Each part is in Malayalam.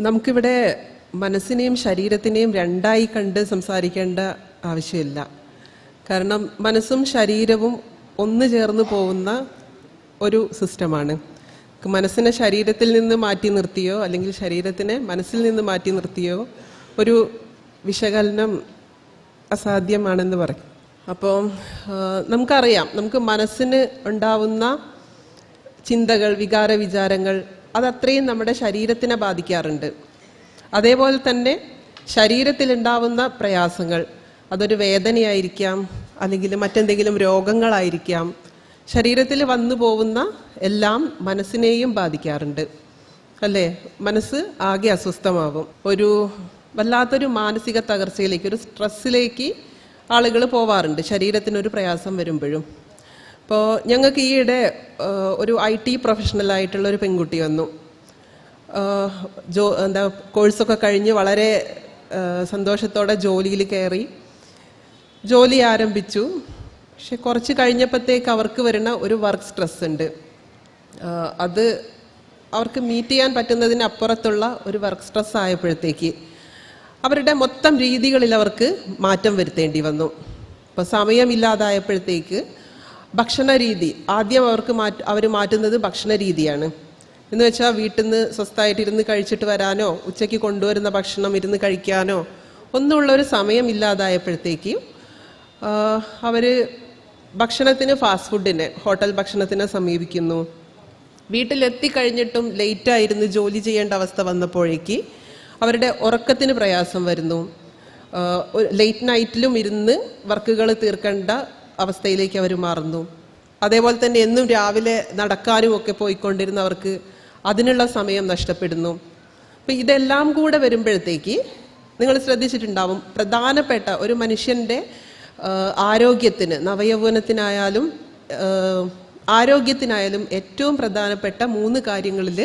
നമുക്കിവിടെ മനസ്സിനെയും ശരീരത്തിനെയും രണ്ടായി കണ്ട് സംസാരിക്കേണ്ട ആവശ്യമില്ല. കാരണം മനസ്സും ശരീരവും ഒന്ന് ചേർന്ന് പോകുന്ന ഒരു സിസ്റ്റമാണ്. മനസ്സിനെ ശരീരത്തിൽ നിന്ന് മാറ്റി നിർത്തിയോ അല്ലെങ്കിൽ ശരീരത്തിനെ മനസ്സിൽ നിന്ന് മാറ്റി നിർത്തിയോ ഒരു വിശകലനം അസാധ്യമാണെന്ന് പറയും. അപ്പോൾ നമുക്കറിയാം നമുക്ക് മനസ്സിന് ഉണ്ടാവുന്ന ചിന്തകൾ വികാര വിചാരങ്ങൾ അതത്രയും നമ്മുടെ ശരീരത്തിനെ ബാധിക്കാറുണ്ട്. അതേപോലെ തന്നെ ശരീരത്തിലുണ്ടാവുന്ന പ്രയാസങ്ങൾ അതൊരു വേദനയായിരിക്കാം അല്ലെങ്കിൽ മറ്റെന്തെങ്കിലും രോഗങ്ങളായിരിക്കാം ശരീരത്തിൽ വന്നു പോകുന്ന എല്ലാം മനസ്സിനെയും ബാധിക്കാറുണ്ട്. അല്ലേ? മനസ്സ് ആകെ അസ്വസ്ഥമാകും. ഒരു വല്ലാത്തൊരു മാനസിക തകർച്ചയിലേക്ക് ഒരു സ്ട്രെസ്സിലേക്ക് ആളുകൾ പോവാറുണ്ട്. ശരീരത്തിനൊരു പ്രയാസം വരുമ്പോഴും. അപ്പോൾ ഞങ്ങൾക്ക് ഈയിടെ ഒരു ഐ ടി പ്രൊഫഷണലായിട്ടുള്ള ഒരു പെൺകുട്ടി വന്നു. ജോ എന്താ കോഴ്സൊക്കെ കഴിഞ്ഞ് വളരെ സന്തോഷത്തോടെ ജോലിയിൽ കയറി. ജോലി ആരംഭിച്ചു. പക്ഷെ കുറച്ച് കഴിഞ്ഞപ്പോഴത്തേക്ക് അവർക്ക് വരുന്ന ഒരു വർക്ക് സ്ട്രെസ് ഉണ്ട്. അത് അവർക്ക് മീറ്റ് ചെയ്യാൻ പറ്റുന്നതിന് അപ്പുറത്തുള്ള ഒരു വർക്ക് സ്ട്രെസ് ആയപ്പോഴത്തേക്ക് അവരുടെ മൊത്തം രീതികളിൽ അവർക്ക് മാറ്റം വരുത്തേണ്ടി വന്നു. ഇപ്പോൾ സമയമില്ലാതായപ്പോഴത്തേക്ക് ഭക്ഷണ രീതി ആദ്യം അവർക്ക് മാറ്റ അവർ മാറ്റുന്നത് ഭക്ഷണ രീതിയാണ് എന്ന് വെച്ചാൽ വീട്ടിൽ നിന്ന് സ്വസ്ഥമായിട്ട് ഇരുന്ന് കഴിച്ചിട്ട് വരാനോ ഉച്ചയ്ക്ക് കൊണ്ടുവരുന്ന ഭക്ഷണം ഇരുന്ന് കഴിക്കാനോ ഒന്നുമുള്ള ഒരു സമയം ഇല്ലാതായപ്പോഴത്തേക്ക് അവർ ഭക്ഷണത്തിന് ഫാസ്റ്റ് ഫുഡിനെ ഹോട്ടൽ ഭക്ഷണത്തിനെ സമീപിക്കുന്നു. വീട്ടിലെത്തിക്കഴിഞ്ഞിട്ടും ലേറ്റായിരുന്നു ജോലി ചെയ്യേണ്ട അവസ്ഥ വന്നപ്പോഴേക്ക് അവരുടെ ഉറക്കത്തിന് പ്രയാസം വരുന്നു. ലേറ്റ് നൈറ്റിലും ഇരുന്ന് വർക്കുകൾ തീർക്കേണ്ട അവസ്ഥയിലേക്ക് അവർ മാറുന്നു. അതേപോലെ തന്നെ എന്നും രാവിലെ നടക്കാനും ഒക്കെ പോയിക്കൊണ്ടിരുന്നവർക്ക് അതിനുള്ള സമയം നഷ്ടപ്പെടുന്നു. അപ്പം ഇതെല്ലാം കൂടെ വരുമ്പോഴത്തേക്ക് നിങ്ങൾ ശ്രദ്ധിച്ചിട്ടുണ്ടാവും പ്രധാനപ്പെട്ട ഒരു മനുഷ്യന്റെ ആരോഗ്യത്തിന് നവയൗവനത്തിനായാലും ആരോഗ്യത്തിനായാലും ഏറ്റവും പ്രധാനപ്പെട്ട മൂന്ന് കാര്യങ്ങളിൽ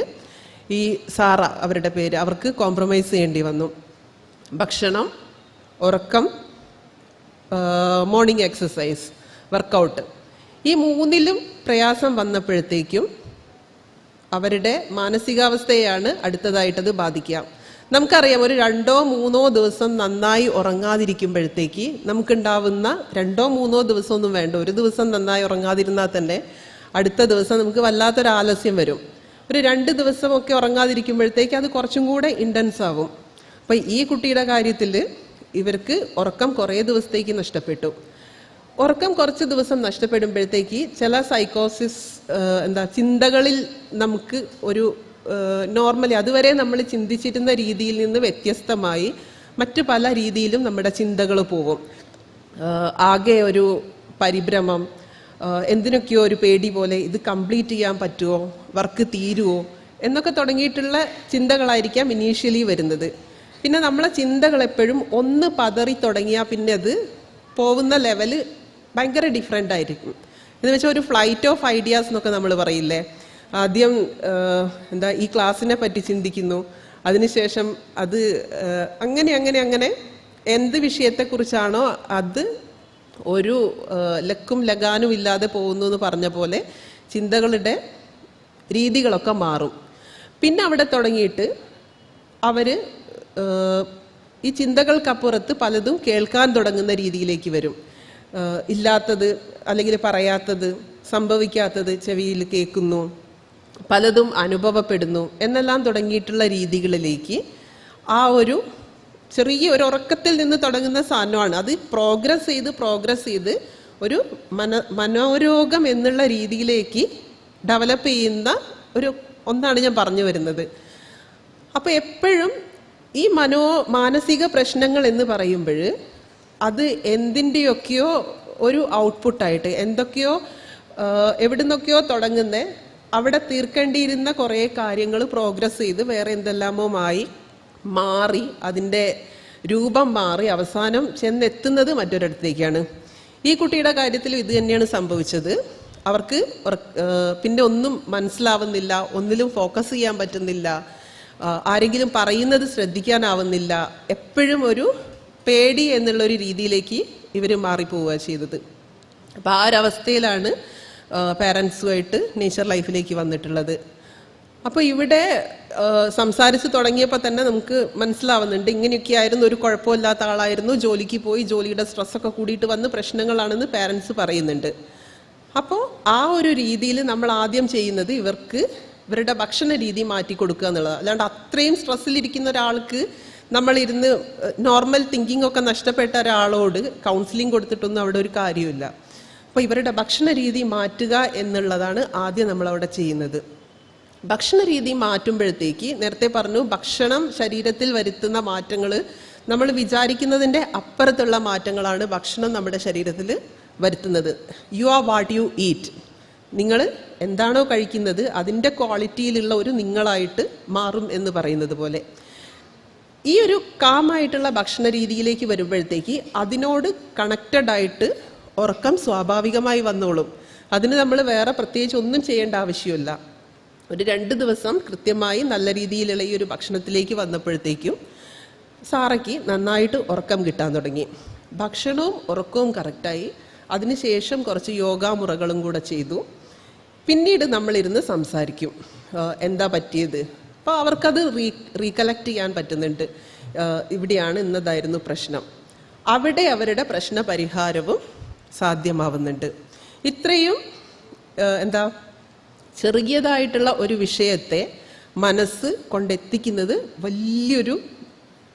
ഈ സാറ അവരുടെ പേര്. അവർക്ക് കോംപ്രമൈസ് ചെയ്യേണ്ടി വന്നു. ഭക്ഷണം ഉറക്കം മോർണിംഗ് എക്സസൈസ് വർക്കൗട്ട് ഈ മൂന്നിലും പ്രയാസം വന്നപ്പോഴത്തേക്കും അവരുടെ മാനസികാവസ്ഥയാണ് അടുത്തതായിട്ടത് ബാധിക്കാം നമുക്കറിയാം ഒരു രണ്ടോ മൂന്നോ ദിവസം നന്നായി ഉറങ്ങാതിരിക്കുമ്പോഴത്തേക്ക് നമുക്കുണ്ടാവുന്ന രണ്ടോ മൂന്നോ ദിവസമൊന്നും വേണ്ട. ഒരു ദിവസം നന്നായി ഉറങ്ങാതിരുന്നാൽ തന്നെ അടുത്ത ദിവസം നമുക്ക് വല്ലാത്തൊരു ആലസ്യം വരും. ഒരു രണ്ട് ദിവസമൊക്കെ ഉറങ്ങാതിരിക്കുമ്പോഴത്തേക്ക് അത് കുറച്ചും കൂടെ ഇന്റൻസ് ആവും. അപ്പം ഈ കുട്ടിയുടെ കാര്യത്തിൽ ഇവർക്ക് ഉറക്കം കുറേ ദിവസത്തേക്ക് നഷ്ടപ്പെട്ടു. ഉറക്കം കുറച്ച് ദിവസം നഷ്ടപ്പെടുമ്പോഴത്തേക്ക് ചില സൈക്കോസിസ് എന്താ ചിന്തകളിൽ നമുക്ക് ഒരു നോർമലി അതുവരെ നമ്മൾ ചിന്തിച്ചിരുന്ന രീതിയിൽ നിന്ന് വ്യത്യസ്തമായി മറ്റു പല രീതിയിലും നമ്മുടെ ചിന്തകൾ പോകും. ആകെ ഒരു പരിഭ്രമം എന്തിനൊക്കെയോ ഒരു പേടി പോലെ ഇത് കംപ്ലീറ്റ് ചെയ്യാൻ പറ്റുമോ വർക്ക് തീരുമോ എന്നൊക്കെ തുടങ്ങിയിട്ടുള്ള ചിന്തകളായിരിക്കാം ഇനീഷ്യലി വരുന്നത്. പിന്നെ നമ്മളെ ചിന്തകൾ എപ്പോഴും ഒന്ന് പതറി തുടങ്ങിയാൽ പിന്നെ അത് പോകുന്ന ലെവൽ ഭയങ്കര ഡിഫറെന്റ് ആയിരിക്കും. എന്ന് വെച്ചാൽ ഒരു ഫ്ലൈറ്റ് ഓഫ് ഐഡിയാസ് എന്നൊക്കെ നമ്മൾ പറയില്ലേ? ആദ്യം എന്താ ഈ ക്ലാസ്സിനെ പറ്റി ചിന്തിക്കുന്നു. അതിനുശേഷം അത് അങ്ങനെ അങ്ങനെ അങ്ങനെ എന്ത് വിഷയത്തെക്കുറിച്ചാണോ അത് ഒരു ലക്കും ലഗാനും ഇല്ലാതെ പോകുന്നു എന്ന് പറഞ്ഞ പോലെ ചിന്തകളുടെ രീതികളൊക്കെ മാറും. പിന്നെ അവിടെ തുടങ്ങിയിട്ട് അവർ ഈ ചിന്തകൾക്കപ്പുറത്ത് പലതും കേൾക്കാൻ തുടങ്ങുന്ന രീതിയിലേക്ക് വരും. ഇല്ലാത്തത് അല്ലെങ്കിൽ പറയാത്തത് സംഭവിക്കാത്തത് ചെവിയിൽ കേൾക്കുന്നു പലതും അനുഭവപ്പെടുന്നു എന്നെല്ലാം തുടങ്ങിയിട്ടുള്ള രീതികളിലേക്ക് ആ ഒരു ചെറിയ ഒരു ഉറക്കത്തിൽ നിന്ന് തുടങ്ങുന്ന സാധനമാണ്. അത് പ്രോഗ്രസ് ചെയ്ത് പ്രോഗ്രസ് ചെയ്ത് ഒരു മന മനോരോഗം എന്നുള്ള രീതിയിലേക്ക് ഡെവലപ്പ് ചെയ്യുന്ന ഒരു ഒന്നാണ് ഞാൻ പറഞ്ഞു വരുന്നത്. അപ്പോൾ എപ്പോഴും ഈ മനോ മാനസിക പ്രശ്നങ്ങൾ എന്ന് പറയുമ്പോൾ അത് എന്തിന്റെയൊക്കെയോ ഒരു ഔട്ട്പുട്ടായിട്ട് എന്തൊക്കെയോ എവിടുന്നൊക്കെയോ തുടങ്ങുന്ന അവിടെ തീർക്കേണ്ടിയിരുന്ന കുറേ കാര്യങ്ങൾ പ്രോഗ്രസ് ചെയ്ത് വേറെ എന്തെല്ലാമോമായി മാറി അതിന്റെ രൂപം മാറി അവസാനം ചെന്നെത്തുന്നത് മറ്റൊരിടത്തേക്കാണ്. ഈ കുട്ടിയുടെ കാര്യത്തിൽ ഇത് തന്നെയാണ് സംഭവിച്ചത്. അവർക്ക് പിന്നെ ഒന്നും മനസ്സിലാവുന്നില്ല ഒന്നിലും ഫോക്കസ് ചെയ്യാൻ പറ്റുന്നില്ല ആരെങ്കിലും പറയുന്നത് ശ്രദ്ധിക്കാനാവുന്നില്ല എപ്പോഴും ഒരു പേടി എന്നുള്ളൊരു രീതിയിലേക്ക് ഇവർ മാറിപ്പോവുക ചെയ്തത്. അപ്പോൾ ആ ഒരവസ്ഥയിലാണ് പാരൻസുമായിട്ട് നേച്ചർ ലൈഫിലേക്ക് വന്നിട്ടുള്ളത്. അപ്പോൾ ഇവിടെ സംസാരിച്ച് തുടങ്ങിയപ്പോൾ തന്നെ നമുക്ക് മനസ്സിലാവുന്നുണ്ട് ഇങ്ങനെയൊക്കെ ആയിരുന്നു ഒരു കുഴപ്പമില്ലാത്ത ആളായിരുന്നു ജോലിക്ക് പോയി ജോലിയുടെ സ്ട്രെസ്സൊക്കെ കൂടിയിട്ട് വന്ന് പ്രശ്നങ്ങളാണെന്ന് പാരൻസ് പറയുന്നുണ്ട്. അപ്പോൾ ആ ഒരു രീതിയിൽ നമ്മൾ ആദ്യം ചെയ്യുന്നത് ഇവർക്ക് ഇവരുടെ ഭക്ഷണ രീതി മാറ്റി കൊടുക്കുക എന്നുള്ളത് അല്ലാണ്ട് അത്രയും സ്ട്രെസ്സിലിരിക്കുന്ന ഒരാൾക്ക് നമ്മളിരുന്ന് നോർമൽ തിങ്കിങ് ഒക്കെ നഷ്ടപ്പെട്ട ഒരാളോട് കൗൺസിലിംഗ് കൊടുത്തിട്ടൊന്നും അവിടെ ഒരു കാര്യമില്ല അപ്പോൾ ഇവരുടെ ഭക്ഷണ രീതി മാറ്റുക എന്നുള്ളതാണ് ആദ്യം നമ്മൾ അവിടെ ചെയ്യുന്നത്. ഭക്ഷണ രീതി മാറ്റുമ്പോഴത്തേക്ക് നേരത്തെ പറഞ്ഞു ഭക്ഷണം ശരീരത്തിൽ വരുത്തുന്ന മാറ്റങ്ങൾ നമ്മൾ വിചാരിക്കുന്നതിന്റെ അപ്പുറത്തുള്ള മാറ്റങ്ങളാണ് ഭക്ഷണം നമ്മുടെ ശരീരത്തിൽ വരുത്തുന്നത്. You are what you eat നിങ്ങൾ എന്താണോ കഴിക്കുന്നത് അതിന്റെ ക്വാളിറ്റിയിലുള്ള ഒരു നിങ്ങളായിട്ട് മാറും എന്ന് പറയുന്നത് പോലെ. ഈ ഒരു കാമായിട്ടുള്ള ഭക്ഷണ രീതിയിലേക്ക് വരുമ്പോഴത്തേക്ക് അതിനോട് കണക്റ്റഡ് ആയിട്ട് ഉറക്കം സ്വാഭാവികമായി വന്നോളും. അതിന് നമ്മൾ വേറെ പ്രത്യേകിച്ച് ഒന്നും ചെയ്യേണ്ട ആവശ്യമില്ല. ഒരു രണ്ട് ദിവസം കൃത്യമായി നല്ല രീതിയിലുള്ള ഈ ഒരു ഭക്ഷണത്തിലേക്ക് വന്നപ്പോഴത്തേക്കും സാറയ്ക്ക് നന്നായിട്ട് ഉറക്കം കിട്ടാൻ തുടങ്ങി. ഭക്ഷണവും ഉറക്കവും കറക്റ്റായി അതിനുശേഷം കുറച്ച് യോഗാമുറകളും കൂടെ ചെയ്തു. പിന്നീട് നമ്മളിരുന്ന് സംസാരിക്കും. എന്താ പറ്റിയത്? അപ്പോൾ അവർക്കത് റീ റീകലക്ട് ചെയ്യാൻ പറ്റുന്നുണ്ട്. ഇവിടെയാണ് ഇന്നതായിരുന്നു പ്രശ്നം. അവിടെ അവരുടെ പ്രശ്ന പരിഹാരവും സാധ്യമാവുന്നുണ്ട്. ഇത്രയും എന്താ ചെറിയതായിട്ടുള്ള ഒരു വിഷയത്തെ മനസ്സ് കൊണ്ടെത്തിക്കുന്നത് വലിയൊരു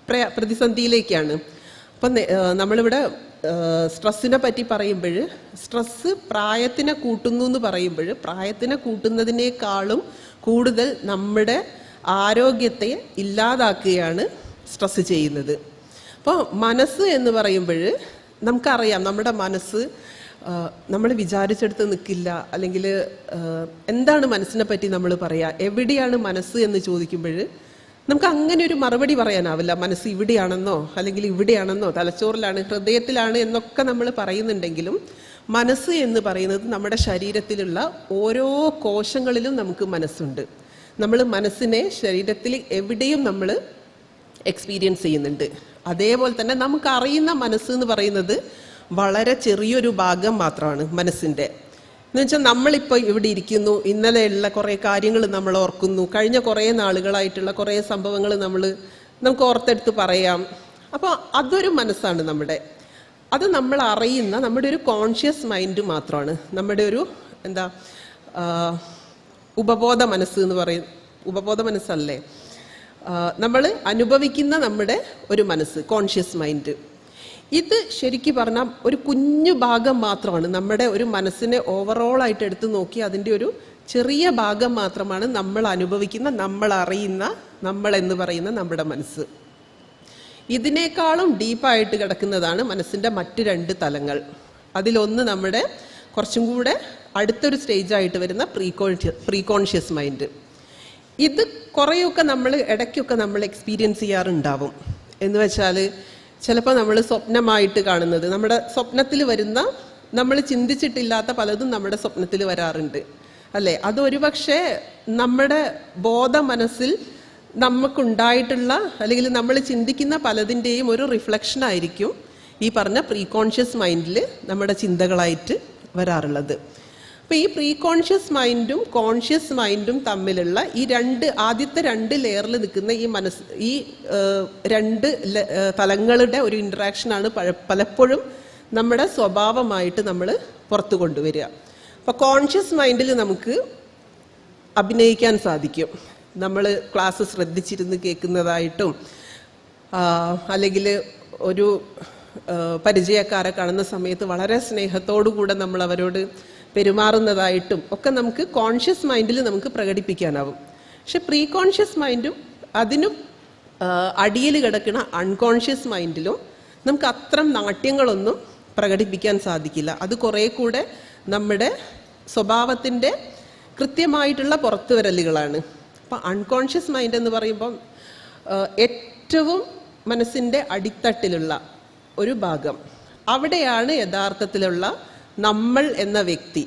പ്ര- പ്രതിസന്ധിയിലേക്കാണ്. അപ്പം നമ്മളിവിടെ സ്ട്രെസ്സിനെ പറ്റി പറയുമ്പോൾ സ്ട്രെസ്സ് പ്രായത്തിനെ കൂട്ടുന്നു എന്ന് പറയുമ്പോൾ പ്രായത്തിനെ കൂട്ടുന്നതിനേക്കാളും കൂടുതൽ നമ്മുടെ ആരോഗ്യത്തെ ഇല്ലാതാക്കുകയാണ് സ്ട്രെസ് ചെയ്യുന്നത്. അപ്പോൾ മനസ്സ് എന്ന് പറയുമ്പോൾ നമുക്കറിയാം നമ്മുടെ മനസ്സ് നമ്മൾ വിചാരിച്ചെടുത്ത് നിൽക്കില്ല അല്ലെങ്കിൽ എന്താണ് മനസ്സിനെ പറ്റി നമ്മൾ പറയുക എവിടെയാണ് മനസ്സ് എന്ന് ചോദിക്കുമ്പോൾ നമുക്ക് അങ്ങനെ ഒരു മറുപടി പറയാനാവില്ല. മനസ്സ് ഇവിടെയാണെന്നോ അല്ലെങ്കിൽ ഇവിടെയാണെന്നോ തലച്ചോറിലാണ് ഹൃദയത്തിലാണ് എന്നൊക്കെ നമ്മൾ പറയുന്നുണ്ടെങ്കിലും മനസ്സ് എന്ന് പറയുന്നത് നമ്മുടെ ശരീരത്തിലുള്ള ഓരോ കോശങ്ങളിലും നമുക്ക് മനസ്സുണ്ട്. നമ്മൾ മനസ്സിനെ ശരീരത്തിൽ എവിടെയും നമ്മൾ എക്സ്പീരിയൻസ് ചെയ്യുന്നുണ്ട്. അതേപോലെ തന്നെ നമുക്ക് അറിയുന്ന മനസ്സ് എന്ന് പറയുന്നത് വളരെ ചെറിയൊരു ഭാഗം മാത്രമാണ് മനസ്സിന്റെ. എന്ന് വെച്ചാൽ നമ്മളിപ്പോൾ ഇവിടെ ഇരിക്കുന്നു ഇന്നലെയുള്ള കുറേ കാര്യങ്ങൾ നമ്മൾ ഓർക്കുന്നു കഴിഞ്ഞ കുറേ നാളുകളായിട്ടുള്ള കുറേ സംഭവങ്ങൾ നമ്മൾ നമുക്ക് ഓർത്തെടുത്ത് പറയാം. അപ്പോൾ അതൊരു മനസ്സാണ് നമ്മുടെ. അത് നമ്മൾ അറിയുന്ന നമ്മുടെ ഒരു കോൺഷ്യസ് മൈൻഡ് മാത്രമാണ്. നമ്മുടെ ഒരു എന്താ ഉപബോധ മനസ്സ് എന്ന് പറയും. ഉപബോധ മനസ്സല്ലേ? നമ്മൾ അനുഭവിക്കുന്ന നമ്മുടെ ഒരു മനസ്സ് കോൺഷ്യസ് മൈൻഡ് ഇത് ശരിക്കും പറഞ്ഞാൽ ഒരു കുഞ്ഞു ഭാഗം മാത്രമാണ്. നമ്മുടെ ഒരു മനസ്സിനെ ഓവറോൾ ആയിട്ട് എടുത്ത് നോക്കി അതിന്റെ ഒരു ചെറിയ ഭാഗം മാത്രമാണ് നമ്മൾ അനുഭവിക്കുന്ന നമ്മൾ അറിയുന്ന നമ്മൾ എന്ന് പറയുന്ന നമ്മുടെ മനസ്സ്. ഇതിനേക്കാളും ഡീപ്പായിട്ട് കിടക്കുന്നതാണ് മനസ്സിന്റെ മറ്റു രണ്ട് തലങ്ങൾ. അതിലൊന്ന് നമ്മുടെ കുറച്ചും കൂടെ അടുത്തൊരു സ്റ്റേജായിട്ട് വരുന്ന preconscious preconscious mind ഇത് കുറേയൊക്കെ നമ്മൾ ഇടയ്ക്കൊക്കെ നമ്മൾ എക്സ്പീരിയൻസ് ചെയ്യാറുണ്ടാവും. എന്ന് വെച്ചാൽ ചിലപ്പോൾ നമ്മൾ സ്വപ്നമായിട്ട് കാണുന്നത് നമ്മുടെ സ്വപ്നത്തിൽ വരുന്ന നമ്മൾ ചിന്തിച്ചിട്ടില്ലാത്ത പലതും നമ്മുടെ സ്വപ്നത്തിൽ വരാറുണ്ട്. അല്ലേ? അതൊരു പക്ഷേ നമ്മുടെ ബോധ മനസ്സിൽ നമുക്കുണ്ടായിട്ടുള്ള അല്ലെങ്കിൽ നമ്മൾ ചിന്തിക്കുന്ന പലതിന്റെയും ഒരു റിഫ്ലക്ഷൻ ആയിരിക്കും ഈ പറഞ്ഞ പ്രീ കോൺഷ്യസ് മൈൻഡിൽ നമ്മുടെ ചിന്തകളായിട്ട് വരാറുള്ളത്. അപ്പോൾ ഈ പ്രീ കോൺഷ്യസ് മൈൻഡും കോൺഷ്യസ് മൈൻഡും തമ്മിലുള്ള ഈ രണ്ട് ആദ്യത്തെ രണ്ട് ലെയറിൽ നിൽക്കുന്ന ഈ മനസ് ഈ രണ്ട് തലങ്ങളുടെ ഒരു ഇൻട്രാക്ഷനാണ് പലപ്പോഴും നമ്മുടെ സ്വഭാവമായിട്ട് നമ്മൾ പുറത്തു കൊണ്ടുവരിക. അപ്പോൾ കോൺഷ്യസ് മൈൻഡിൽ നമുക്ക് അഭിനയിക്കാൻ സാധിക്കും. നമ്മൾ ക്ലാസ് ശ്രദ്ധിച്ചിരുന്ന് കേൾക്കുന്നതായിട്ടും അല്ലെങ്കിൽ ഒരു പരിചയക്കാരെ കാണുന്ന സമയത്ത് വളരെ സ്നേഹത്തോടുകൂടെ നമ്മൾ അവരോട് പെരുമാറുന്നതായിട്ടും ഒക്കെ നമുക്ക് കോൺഷ്യസ് മൈൻഡിൽ നമുക്ക് പ്രകടിപ്പിക്കാനാവും. പക്ഷെ പ്രീ കോൺഷ്യസ് മൈൻഡും അതിനും അടിയിൽ കിടക്കുന്ന അൺകോൺഷ്യസ് മൈൻഡിലും നമുക്ക് അത്തരം നാട്യങ്ങളൊന്നും പ്രകടിപ്പിക്കാൻ സാധിക്കില്ല. അത് കുറേ കൂടെ നമ്മുടെ സ്വഭാവത്തിന്റെ കൃത്യമായിട്ടുള്ള പുറത്തുവരലുകളാണ്. അപ്പം അൺകോൺഷ്യസ് മൈൻഡ് എന്ന് പറയുമ്പം ഏറ്റവും മനസ്സിന്റെ അടിത്തട്ടിലുള്ള ഒരു ഭാഗം. അവിടെയാണ് യഥാർത്ഥത്തിലുള്ള നമ്മൾ എന്ന വ്യക്തി.